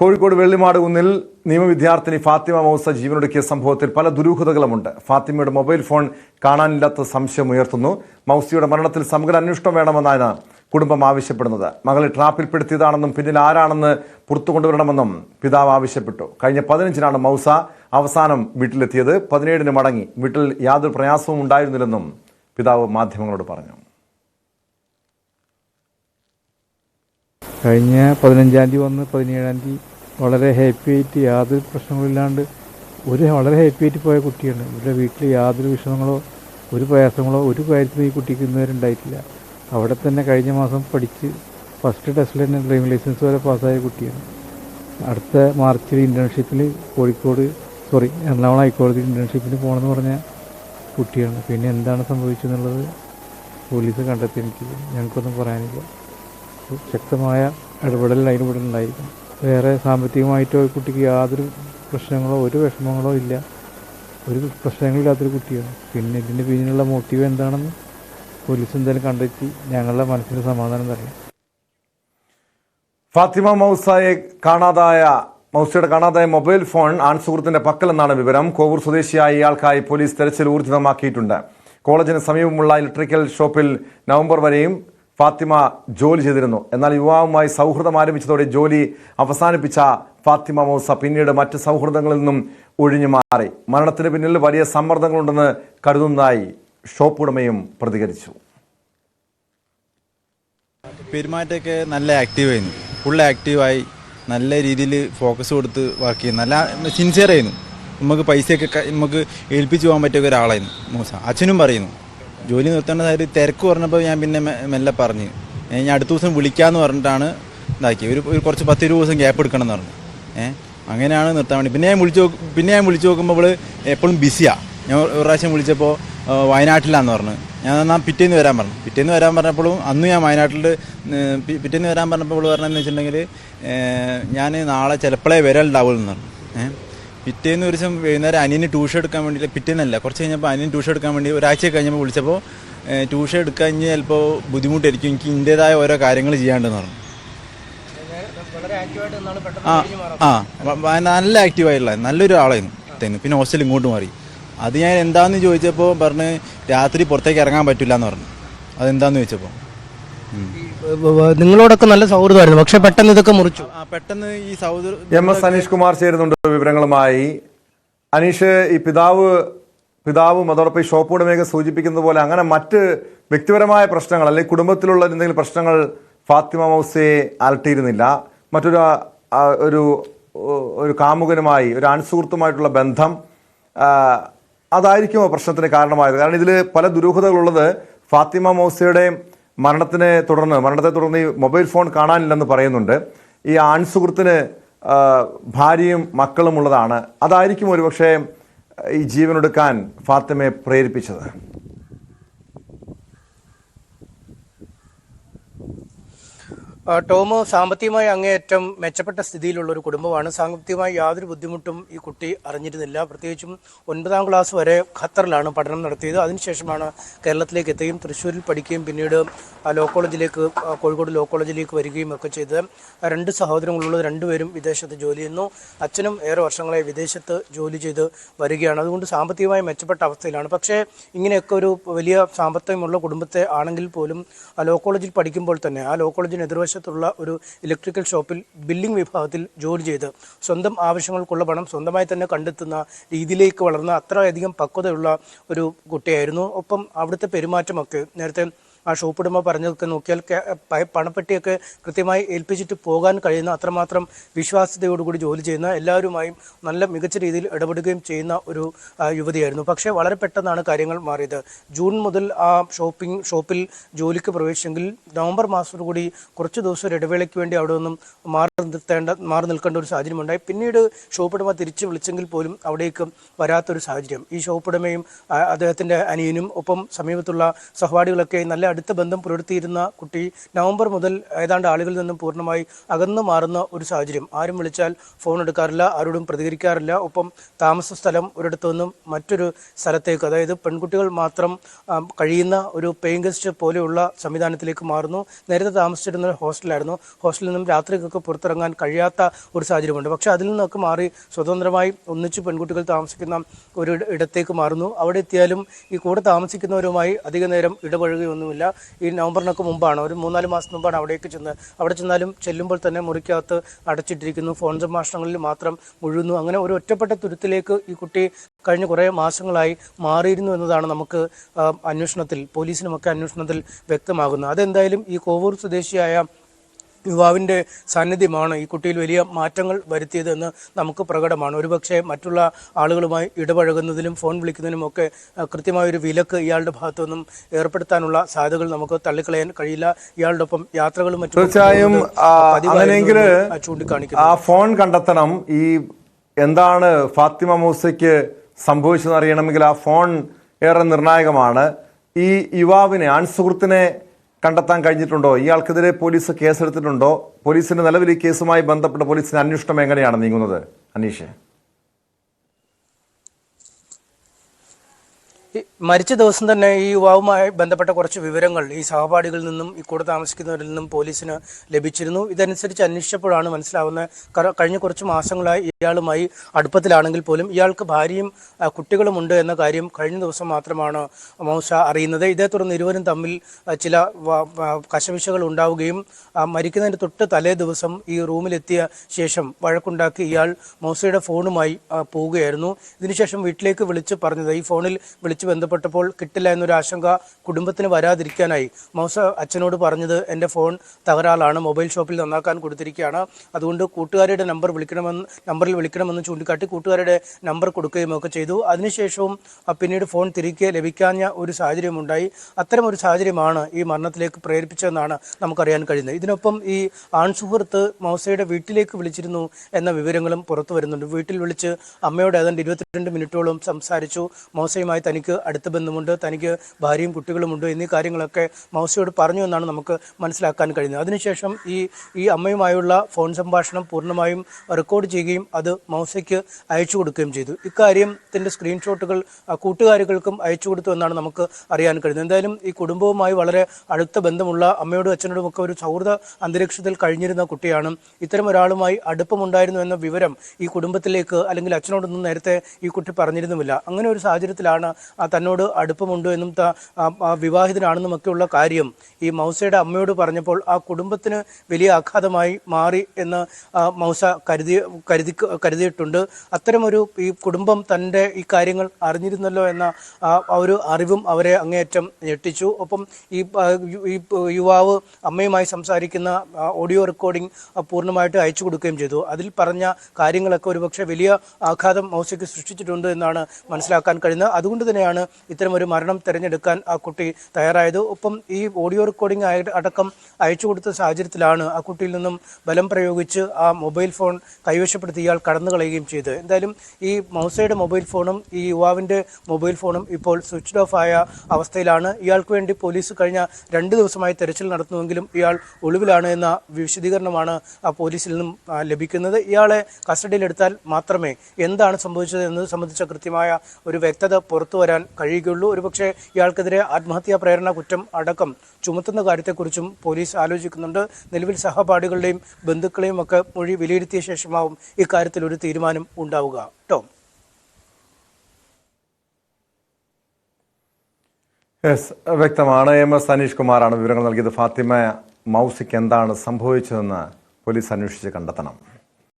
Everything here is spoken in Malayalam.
കോഴിക്കോട് വെള്ളിമാട് കുന്നിൽ നിയമവിദ്യാർത്ഥിനി ഫാത്തിമ മൗസ ജീവനൊടുക്കിയ സംഭവത്തിൽ പല ദുരൂഹതകളുമുണ്ട്. ഫാത്തിമയുടെ മൊബൈൽ ഫോൺ കാണാനില്ലാത്ത സംശയം ഉയർത്തുന്നു. മൗസിയുടെ മരണത്തിൽ സമഗ്ര അന്വേഷണം വേണമെന്നാണ് കുടുംബം ആവശ്യപ്പെടുന്നത്. മകളെ ട്രാപ്പിൽപ്പെടുത്തിയതാണെന്നും പിന്നിൽ ആരാണെന്ന് പുറത്തു കൊണ്ടുവരണമെന്നും പിതാവ് ആവശ്യപ്പെട്ടു. കഴിഞ്ഞ പതിനഞ്ചിനാണ് മൗസ അവസാനം വീട്ടിലെത്തിയത്. പതിനേഴിന് മടങ്ങി. വീട്ടിൽ യാതൊരു പ്രയാസവും ഉണ്ടായിരുന്നില്ലെന്നും പിതാവ് മാധ്യമങ്ങളോട് പറഞ്ഞു. കഴിഞ്ഞ പതിനഞ്ചാം തീയതി വന്ന് പതിനേഴാം തീയതി വളരെ ഹാപ്പി ആയിട്ട് യാതൊരു പ്രശ്നങ്ങളില്ലാണ്ട് ഒരു വളരെ ഹാപ്പി ആയിട്ട് പോയ കുട്ടിയാണ്. ഇവരുടെ വീട്ടിൽ യാതൊരു വിഷമങ്ങളോ ഒരു പ്രയാസങ്ങളോ ഒരു കാര്യത്തിനും ഈ കുട്ടിക്ക് ഇന്നുവരെ ഉണ്ടായിട്ടില്ല. അവിടെ തന്നെ കഴിഞ്ഞ മാസം പഠിച്ച് ഫസ്റ്റ് ടെസ്റ്റിൽ തന്നെ ഡ്രൈവിംഗ് ലൈസൻസ് വരെ പാസ്സായ കുട്ടിയാണ്. അടുത്ത മാർച്ചിൽ ഇന്റേൺഷിപ്പിൽ കോഴിക്കോട് സോറി എറണാകുളം ഹൈക്കോടതി ഇന്റേൺഷിപ്പിന് പോകണമെന്ന് പറഞ്ഞ കുട്ടിയാണ്. പിന്നെ എന്താണ് സംഭവിച്ചതെന്നുള്ളത് പോലീസ് കണ്ടെത്തി എനിക്ക് ഞങ്ങൾക്കൊന്നും പറയാനില്ല. ശക്തമായ ഇടപെടൽ അതിന് ഇവിടെ ഉണ്ടായിരിക്കണം വേറെ സാമ്പത്തികമായിട്ടോ കുട്ടിക്ക് യാതൊരു പ്രശ്നങ്ങളോ ഒരു വിഷമങ്ങളോ ഇല്ല. ഒരു പ്രശ്നങ്ങളില്ലാത്തൊരു കുട്ടിയാണ്. പിന്നെ ഇതിന്റെ പിന്നിലുള്ള മോട്ടീവ് എന്താണെന്ന് പോലീസ് എന്തായാലും കണ്ടെത്തി ഞങ്ങളുടെ മനസ്സിന് സമാധാനം തരണം. ഫാത്തിമ മൗസയെ കാണാതായ മൗസയുടെ കാണാതായ മൊബൈൽ ഫോൺ ആൺസുഹൃത്തിന്റെ പക്കലെന്നാണ് വിവരം. കോവൂർ സ്വദേശിയായ ഇയാൾക്കായി പോലീസ് തെരച്ചിൽ ഊർജിതമാക്കിയിട്ടുണ്ട്. കോളേജിന് സമീപമുള്ള ഇലക്ട്രിക്കൽ ഷോപ്പിൽ നവംബർ വരെയും ഫാത്തിമ ജോലി ചെയ്തിരുന്നു. എന്നാൽ യുവാവുമായി സൗഹൃദം ആരംഭിച്ചതോടെ ജോലി അവസാനിപ്പിച്ച ഫാത്തിമ മൗസ പിന്നീട് മറ്റ് സൗഹൃദങ്ങളിൽ നിന്നും ഒഴിഞ്ഞു മാറി. മരണത്തിന് പിന്നിൽ വലിയ സമ്മർദ്ദങ്ങളുണ്ടെന്ന് കരുതുന്നതായി ഷോപ്പ് ഉടമയും പ്രതികരിച്ചു. പെരുമാറ്റമൊക്കെ നല്ല ആക്റ്റീവായിരുന്നു ഫുൾ ആക്റ്റീവായി നല്ല രീതിയിൽ ഫോക്കസ് കൊടുത്ത് വർക്ക് ചെയ്യുന്നു. നല്ല സിൻസിയർ ആയിരുന്നു. നമുക്ക് പൈസയൊക്കെ നമുക്ക് ഏൽപ്പിച്ചു പോകാൻ പറ്റിയ ഒരാളായിരുന്നു മൂസ. അച്ഛനും പറയുന്നു ജോലി നിർത്തേണ്ടതായിട്ട് തിരക്ക് പറഞ്ഞപ്പോൾ ഞാൻ പിന്നെ മെല്ലെ പറഞ്ഞു. ഞാൻ അടുത്ത ദിവസം വിളിക്കാമെന്ന് പറഞ്ഞിട്ടാണ് ഇതാക്കി. ഒരു ഒരു കുറച്ച് പത്ത് ഇരുപത് ദിവസം ഗ്യാപ്പ് എടുക്കണം എന്ന് പറഞ്ഞു. ഏഹ് അങ്ങനെയാണ് നിർത്താൻ വേണ്ടി. പിന്നെ ഞാൻ വിളിച്ചു പിന്നെ ഞാൻ വിളിച്ചു നോക്കുമ്പോൾ അവൾ എപ്പോഴും ബിസിയാണ് ഞാൻ ഒരു പ്രാവശ്യം വിളിച്ചപ്പോൾ വയനാട്ടിലാന്ന് പറഞ്ഞു. ഞാൻ എന്നാൽ പിറ്റേന്ന് വരാൻ പറഞ്ഞു. പിറ്റേന്ന് വരാൻ പറഞ്ഞപ്പോഴും അന്ന് ഞാൻ വയനാട്ടിൽ പിറ്റേന്ന് വരാൻ പറഞ്ഞപ്പോൾ പറഞ്ഞതെന്ന് വെച്ചിട്ടുണ്ടെങ്കിൽ ഞാൻ നാളെ ചിലപ്പോഴേ വരലുണ്ടാവുള്ളൂ എന്ന് പറഞ്ഞു. ഏഹ് പിറ്റേന്ന് ഒരു ദിവസം വൈകുന്നേരം അനിയന് ട്യൂഷൻ എടുക്കാൻ വേണ്ടി പിറ്റേന്നല്ല കുറച്ച് കഴിഞ്ഞപ്പോൾ അനിയൻ ട്യൂഷൻ എടുക്കാൻ വേണ്ടി ഒരാഴ്ച കഴിഞ്ഞപ്പോൾ വിളിച്ചപ്പോൾ ട്യൂഷൻ എടുക്കാൻ കഴിഞ്ഞ് ചിലപ്പോൾ ബുദ്ധിമുട്ടായിരിക്കും എനിക്ക് ഇതിന്റെതായ ഓരോ കാര്യങ്ങൾ ചെയ്യാണ്ടെന്ന് പറഞ്ഞു. ആ ആ നല്ല ആക്റ്റീവായിട്ടുള്ള നല്ലൊരു ആളായിരുന്നു തന്നെ. പിന്നെ ഹോസ്റ്റലിൽ ഇങ്ങോട്ട് മാറി. അത് ഞാൻ എന്താന്ന് ചോദിച്ചപ്പോൾ പറഞ്ഞ് രാത്രി പുറത്തേക്ക് ഇറങ്ങാൻ പറ്റില്ല എന്ന് പറഞ്ഞു. അതെന്താന്ന് ചോദിച്ചപ്പോൾ. നിങ്ങളോടൊക്കെ നല്ല സൗഹൃദമായിരുന്നു. പക്ഷെ പെട്ടെന്ന് ഇതൊക്കെ മുറിച്ചു. ആ പെട്ടെന്ന് ഈ സൗഹൃദം എം എസ് അനീഷ് കുമാർ ചേരുന്നുണ്ട് വിവരങ്ങളുമായി. അനീഷ് ഈ പിതാവ് പിതാവും അതോടൊപ്പം ഈ ഷോപ്പ് ഉടമയൊക്കെ സൂചിപ്പിക്കുന്നത് പോലെ അങ്ങനെ മറ്റ് വ്യക്തിപരമായ പ്രശ്നങ്ങൾ അല്ലെങ്കിൽ കുടുംബത്തിലുള്ള എന്തെങ്കിലും പ്രശ്നങ്ങൾ ഫാത്തിമ മൗസയെ അലട്ടിയിരുന്നില്ല. മറ്റൊരു ഒരു ഒരു കാമുകനുമായി ഒരു അൺസുഹൃത്തുമായിട്ടുള്ള ബന്ധം അതായിരിക്കും അതായിരിക്കുമോ പ്രശ്നത്തിന് കാരണമായത്? കാരണം ഇതിൽ പല ദുരൂഹതകളുള്ളത് ഫാത്തിമ മൗസയുടെ മരണത്തിനെ തുടർന്ന് മരണത്തെ തുടർന്ന് ഈ മൊബൈൽ ഫോൺ കാണാനില്ലെന്ന് പറയുന്നുണ്ട്. ഈ ആൺസുഹൃത്തിന് ഭാര്യയും മക്കളും ഉള്ളതാണ് അതായിരിക്കും ഒരുപക്ഷെ ഈ ജീവനൊടുക്കാൻ ഫാത്തിമയെ പ്രേരിപ്പിച്ചത്. ടോമ് സാമ്പത്തികമായി അങ്ങേയറ്റം മെച്ചപ്പെട്ട സ്ഥിതിയിലുള്ള ഒരു കുടുംബമാണ്. സാമ്പത്തികമായി യാതൊരു ബുദ്ധിമുട്ടും ഈ കുട്ടി അറിഞ്ഞിരുന്നില്ല. പ്രത്യേകിച്ചും ഒൻപതാം ക്ലാസ് വരെ ഖത്തറിലാണ് പഠനം നടത്തിയത്. അതിനുശേഷമാണ് കേരളത്തിലേക്ക് എത്തുകയും തൃശ്ശൂരിൽ പഠിക്കുകയും പിന്നീട് ലോ കോളേജിലേക്ക് കോഴിക്കോട് ലോ കോളേജിലേക്ക് വരികയും ഒക്കെ ചെയ്ത്. ആ രണ്ട് സഹോദരങ്ങളുള്ളത് രണ്ടുപേരും വിദേശത്ത് ജോലി ചെയ്യുന്നു. അച്ഛനും ഏറെ വർഷങ്ങളായി വിദേശത്ത് ജോലി ചെയ്ത് വരികയാണ്. അതുകൊണ്ട് സാമ്പത്തികമായി മെച്ചപ്പെട്ട അവസ്ഥയിലാണ്. പക്ഷേ ഇങ്ങനെയൊക്കെ ഒരു വലിയ സാമ്പത്തികമുള്ള കുടുംബത്തെ ആണെങ്കിൽ പോലും ലോ കോളേജിൽ പഠിക്കുമ്പോൾ തന്നെ ആ ലോ കോളേജിന് എതിർവശത്തുള്ള ഒരു ഇലക്ട്രിക്കൽ ഷോപ്പിൽ ബില്ലിംഗ് വിഭാഗത്തിൽ ജോലി ചെയ്ത് സ്വന്തം ആവശ്യങ്ങൾക്കുള്ള പണം സ്വന്തമായി തന്നെ കണ്ടെത്തുന്ന രീതിയിലേക്ക് വളർന്ന അത്രയധികം പക്വതയുള്ള ഒരു കുട്ടിയായിരുന്നു. ഒപ്പം അവിടുത്തെ പെരുമാറ്റമൊക്കെ നേരത്തെ ആ ഷോപ്പ് ഉടമ പറഞ്ഞതൊക്കെ നോക്കിയാൽ പണപ്പെട്ടിയൊക്കെ കൃത്യമായി ഏൽപ്പിച്ചിട്ട് പോകാൻ കഴിയുന്ന അത്രമാത്രം വിശ്വാസ്യതയോടുകൂടി ജോലി ചെയ്യുന്ന എല്ലാവരുമായും നല്ല മികച്ച രീതിയിൽ ഇടപെടുകയും ചെയ്യുന്ന ഒരു യുവതിയായിരുന്നു. പക്ഷേ വളരെ പെട്ടെന്നാണ് കാര്യങ്ങൾ മാറിയത്. ജൂൺ മുതൽ ആ ഷോപ്പിംഗ് ഷോപ്പിൽ ജോലിക്ക് പ്രവേശിച്ചെങ്കിൽ നവംബർ മാസത്തോടുകൂടി കുറച്ച് ദിവസം ഒരു ഇടവേളയ്ക്ക് വേണ്ടി അവിടെ നിന്നും മാറി നിർത്തേണ്ട മാറി നിൽക്കേണ്ട ഒരു സാഹചര്യം ഉണ്ടായി പിന്നീട് ഷോപ്പ് ഉടമ തിരിച്ചു വിളിച്ചെങ്കിൽ പോലും അവിടേക്ക് വരാത്തൊരു സാഹചര്യം. ഈ ഷോപ്പ് ഉടമയും ആ, അനിയനും ഒപ്പം സമീപത്തുള്ള സഹപാഠികളൊക്കെ നല്ല അടുത്ത ബന്ധം പുലർത്തിയിരുന്ന കുട്ടി നവംബർ മുതൽ ഏതാണ്ട് ആളുകളിൽ നിന്നും പൂർണമായി അകന്നു മാറുന്ന ഒരു സാഹചര്യം. ആരും വിളിച്ചാൽ ഫോൺ എടുക്കാറില്ല ആരോടും പ്രതികരിക്കാറില്ല. ഒപ്പം താമസ സ്ഥലം ഒരിടത്തു നിന്നും മറ്റൊരു സ്ഥലത്തേക്ക് അതായത് പെൺകുട്ടികൾ മാത്രം കഴിയുന്ന ഒരു പേയിങ് ഗസ്റ്റ് പോലെയുള്ള സംവിധാനത്തിലേക്ക് മാറുന്നു. നേരത്തെ താമസിച്ചിരുന്ന ഹോസ്റ്റലായിരുന്നു. ഹോസ്റ്റലിൽ നിന്നും രാത്രിക്കൊക്കെ പുറത്തിറങ്ങാൻ കഴിയാത്ത ഒരു സാഹചര്യമുണ്ട്. പക്ഷേ അതിൽ നിന്നൊക്കെ മാറി സ്വതന്ത്രമായി ഒന്നിച്ച് പെൺകുട്ടികൾ താമസിക്കുന്ന ഒരു ഇട- ഇടത്തേക്ക് മാറുന്നു. അവിടെ എത്തിയാലും ഈ കൂടെ താമസിക്കുന്നവരുമായി അധിക നേരം ഇടപഴകുകയൊന്നുമില്ല. ഈ നവംബറിനൊക്കെ മുമ്പാണ്. ഒരു മൂന്നാൽ മാസം മുമ്പാണ് അവിടേക്ക് ചെന്ന്. അവിടെ ചെന്നാലും ചെല്ലുമ്പോൾ തന്നെ മുറിക്കകത്ത് അടച്ചിട്ടിരിക്കുന്നു. ഫോൺ സംഭാഷണങ്ങളിൽ മാത്രം മുഴുകുന്നു. അങ്ങനെ ഒരു ഒറ്റപ്പെട്ട തുരുത്തിലേക്ക് ഈ കുട്ടി കഴിഞ്ഞ കുറേ മാസങ്ങളായി മാറിയിരുന്നു എന്നതാണ് നമുക്ക് അന്വേഷണത്തിൽ പോലീസിനുമൊക്കെ അന്വേഷണത്തിൽ വ്യക്തമാകുന്നത്. അതെന്തായാലും ഈ കോവൂർ സ്വദേശിയായ യുവാവിന്റെ സാന്നിധ്യമാണ് ഈ കുട്ടിയിൽ വലിയ മാറ്റങ്ങൾ വരുത്തിയതെന്ന് നമുക്ക് പ്രകടമാണ്. ഒരുപക്ഷെ മറ്റുള്ള ആളുകളുമായി ഇടപഴകുന്നതിലും ഫോൺ വിളിക്കുന്നതിനും ഒക്കെ കൃത്യമായൊരു വിലക്ക് ഇയാളുടെ ഭാഗത്തു നിന്നും ഏർപ്പെടുത്താനുള്ള സാധ്യതകൾ നമുക്ക് തള്ളിക്കളയാൻ കഴിയില്ല. ഇയാളോടൊപ്പം ഒപ്പം യാത്രകളും മറ്റും തീർച്ചയായും ചൂണ്ടിക്കാണിക്കും ആ, അങ്ങനെയെങ്കിൽ ചൂണ്ടിക്കാണിക്കുന്നു. ആ ഫോൺ കണ്ടെത്തണം. ഈ എന്താണ് ഫാത്തിമ മൂസയ്ക്ക് സംഭവിച്ചതെന്ന് അറിയണമെങ്കിൽ ആ ഫോൺ ഏറെ നിർണായകമാണ്. ഈ യുവാവിനെ ആൺസുഹൃത്തിനെ കണ്ടെത്താൻ കഴിഞ്ഞിട്ടുണ്ടോ? ഇയാൾക്കെതിരെ പോലീസ് കേസെടുത്തിട്ടുണ്ടോ? പോലീസിന്റെ നിലവിൽ ഈ കേസുമായി ബന്ധപ്പെട്ട പോലീസിന്റെ അന്വേഷണം എങ്ങനെയാണ് നീങ്ങുന്നത്? അനീഷ്. മരിച്ച ദിവസം തന്നെ ഈ യുവാവുമായി ബന്ധപ്പെട്ട കുറച്ച് വിവരങ്ങൾ ഈ സഹപാഠികളിൽ നിന്നും ഈ കൂടെ താമസിക്കുന്നവരിൽ നിന്നും പോലീസിന് ലഭിച്ചിരുന്നു. ഇതനുസരിച്ച് അന്വേഷിച്ചപ്പോഴാണ് മനസ്സിലാവുന്നത് കഴിഞ്ഞ കുറച്ച് മാസങ്ങളായി ഇയാളുമായി അടുപ്പത്തിലാണെങ്കിൽ പോലും ഇയാൾക്ക് ഭാര്യയും കുട്ടികളുമുണ്ട് എന്ന കാര്യം കഴിഞ്ഞ ദിവസം മാത്രമാണ് മൗസ അറിയുന്നത്. ഇതേ തുടർന്ന് ഇരുവരും തമ്മിൽ ചില കശവിശകൾ ഉണ്ടാവുകയും മരിക്കുന്നതിന് തൊട്ട് തലേ ദിവസം ഈ റൂമിലെത്തിയ ശേഷം വഴക്കുണ്ടാക്കി ഇയാൾ മൗസയുടെ ഫോണുമായി പോവുകയായിരുന്നു. ഇതിനുശേഷം വീട്ടിലേക്ക് വിളിച്ച് പറഞ്ഞത് ഈ ഫോണിൽ വിളിച്ച് ബന്ധപ്പെട്ടപ്പോൾ കിട്ടില്ല എന്നൊരു ആശങ്ക കുടുംബത്തിന് വരാതിരിക്കാനായി. മൗസ അച്ഛനോട് പറഞ്ഞത് എന്റെ ഫോൺ തകരാളാണ് മൊബൈൽ ഷോപ്പിൽ നന്നാക്കാൻ കൊടുത്തിരിക്കുകയാണ്. അതുകൊണ്ട് കൂട്ടുകാരുടെ നമ്പർ വിളിക്കണമെന്ന് നമ്പറിൽ വിളിക്കണമെന്ന് ചൂണ്ടിക്കാട്ടി കൂട്ടുകാരുടെ നമ്പർ കൊടുക്കുകയും ഒക്കെ ചെയ്തു. അതിനുശേഷവും പിന്നീട് ഫോൺ തിരികെ ലഭിക്കാഞ്ഞ ഒരു സാഹചര്യമുണ്ടായി. അത്തരം ഒരു സാഹചര്യമാണ് ഈ മരണത്തിലേക്ക് പ്രേരിപ്പിച്ചതെന്നാണ് നമുക്കറിയാൻ കഴിയുന്നത്. ഇതിനൊപ്പം ഈ ആൺസുഹൃത്ത് മൗസയുടെ വീട്ടിലേക്ക് വിളിച്ചിരുന്നു എന്ന വിവരങ്ങളും പുറത്തു വരുന്നുണ്ട്. വീട്ടിൽ വിളിച്ച് അമ്മയോട് ഏതാണ്ട് ഇരുപത്തിരണ്ട് മിനിറ്റോളം സംസാരിച്ചു. മൗസയുമായി തനിക്ക് അടുത്ത ബന്ധമുണ്ട് തനിക്ക് ഭാര്യയും കുട്ടികളുമുണ്ട് എന്നീ കാര്യങ്ങളൊക്കെ മൗസയോട് പറഞ്ഞു എന്നാണ് നമുക്ക് മനസ്സിലാക്കാൻ കഴിയുന്നത്. അതിനുശേഷം ഈ ഈ അമ്മയുമായുള്ള ഫോൺ സംഭാഷണം പൂർണമായും റെക്കോർഡ് ചെയ്യുകയും അത് മൗസയ്ക്ക് അയച്ചു കൊടുക്കുകയും ചെയ്തു. ഇക്കാര്യത്തിന്റെ സ്ക്രീൻഷോട്ടുകൾ കൂട്ടുകാരികൾക്കും അയച്ചു കൊടുത്തു എന്നാണ് നമുക്ക് അറിയാൻ കഴിയുന്നത്. എന്തായാലും ഈ കുടുംബവുമായി വളരെ അടുത്ത ബന്ധമുള്ള അമ്മയോടും അച്ഛനോടും ഒക്കെ ഒരു സൗഹൃദ അന്തരീക്ഷത്തിൽ കഴിഞ്ഞിരുന്ന കുട്ടിയാണ്. ഇത്തരം ഒരാളുമായി അടുപ്പമുണ്ടായിരുന്നു എന്ന വിവരം ഈ കുടുംബത്തിലേക്ക് അല്ലെങ്കിൽ അച്ഛനോടൊന്നും നേരത്തെ ഈ കുട്ടി പറഞ്ഞിരുന്നുമില്ല. അങ്ങനെ ഒരു സാഹചര്യത്തിലാണ് തന്നോട് അടുപ്പമുണ്ടോ എന്നും വിവാഹിതനാണെന്നും ഒക്കെയുള്ള കാര്യം ഈ മൗസയുടെ അമ്മയോട് പറഞ്ഞപ്പോൾ ആ കുടുംബത്തിന് വലിയ ആഘാതമായി മാറി എന്ന് മൗസ കരുതി കരുതി കരുതിയിട്ടുണ്ട്. അത്തരമൊരു ഈ കുടുംബം തന്റെ ഈ കാര്യങ്ങൾ അറിഞ്ഞിരുന്നല്ലോ എന്ന ആ ഒരു അറിവും അവരെ അങ്ങേയറ്റം ഞെട്ടിച്ചു. ഒപ്പം ഈ യുവാവ് അമ്മയുമായി സംസാരിക്കുന്ന ഓഡിയോ റെക്കോർഡിംഗ് പൂർണമായിട്ട് അയച്ചു കൊടുക്കുകയും ചെയ്തു. അതിൽ പറഞ്ഞ കാര്യങ്ങളൊക്കെ ഒരുപക്ഷെ വലിയ ആഘാതം മൗസയ്ക്ക് സൃഷ്ടിച്ചിട്ടുണ്ട് എന്നാണ് മനസ്സിലാക്കാൻ കഴിയുന്നത്. അതുകൊണ്ട് തന്നെയാണ് ഇത്തരം ഒരു മരണം തിരഞ്ഞെടുക്കാൻ ആ കുട്ടി തയ്യാറായത്. ഒപ്പം ഈ ഓഡിയോ റെക്കോർഡിംഗ് അടക്കം അയച്ചു കൊടുത്ത സാഹചര്യത്തിലാണ് ആ കുട്ടിയിൽ നിന്നും ബലം പ്രയോഗിച്ച് ആ മൊബൈൽ ഫോൺ കൈവശപ്പെടുത്തി ഇയാൾ കടന്നു കളയുകയും ചെയ്തത്. എന്തായാലും ഈ മൗസയുടെ മൊബൈൽ ഫോണും ഈ യുവാവിന്റെ മൊബൈൽ ഫോണും ഇപ്പോൾ സ്വിച്ച്ഡ് ഓഫ് ആയ അവസ്ഥയിലാണ്. ഇയാൾക്ക് വേണ്ടി പോലീസ് കഴിഞ്ഞ രണ്ട് ദിവസമായി തെരച്ചിൽ നടത്തുമെങ്കിലും ഇയാൾ ഒളിവിലാണ് എന്ന വിശദീകരണമാണ് ആ പോലീസിൽ നിന്നും ലഭിക്കുന്നത്. ഇയാളെ കസ്റ്റഡിയിലെടുത്താൽ മാത്രമേ എന്താണ് സംഭവിച്ചത് എന്നത് സംബന്ധിച്ച കൃത്യമായ ഒരു വ്യക്തത പുറത്തു വരാൻ കഴിയുകയുള്ളൂ. ഒരുപക്ഷെ ഇയാൾക്കെതിരെ ആത്മഹത്യാ പ്രേരണ കുറ്റം അടക്കം ചുമത്തുന്ന കാര്യത്തെക്കുറിച്ചും പോലീസ് ആലോചിക്കുന്നുണ്ട്. നിലവിൽ സഹപാഠികളുടെയും ബന്ധുക്കളെയും ഒക്കെ മൊഴി വിലയിരുത്തിയ ശേഷമാവും ഇക്കാര്യത്തിൽ ഒരു തീരുമാനം ഉണ്ടാവുക. ടോം. യെസ് വ്യക്തമാണ്. എം എസ് അനീഷ് കുമാറാണ് വിവരങ്ങൾ നൽകിയത്. ഫാത്തിമ മൗസിക്ക് എന്താണ് സംഭവിച്ചതെന്ന് പോലീസ് അന്വേഷിച്ച് കണ്ടെത്തണം.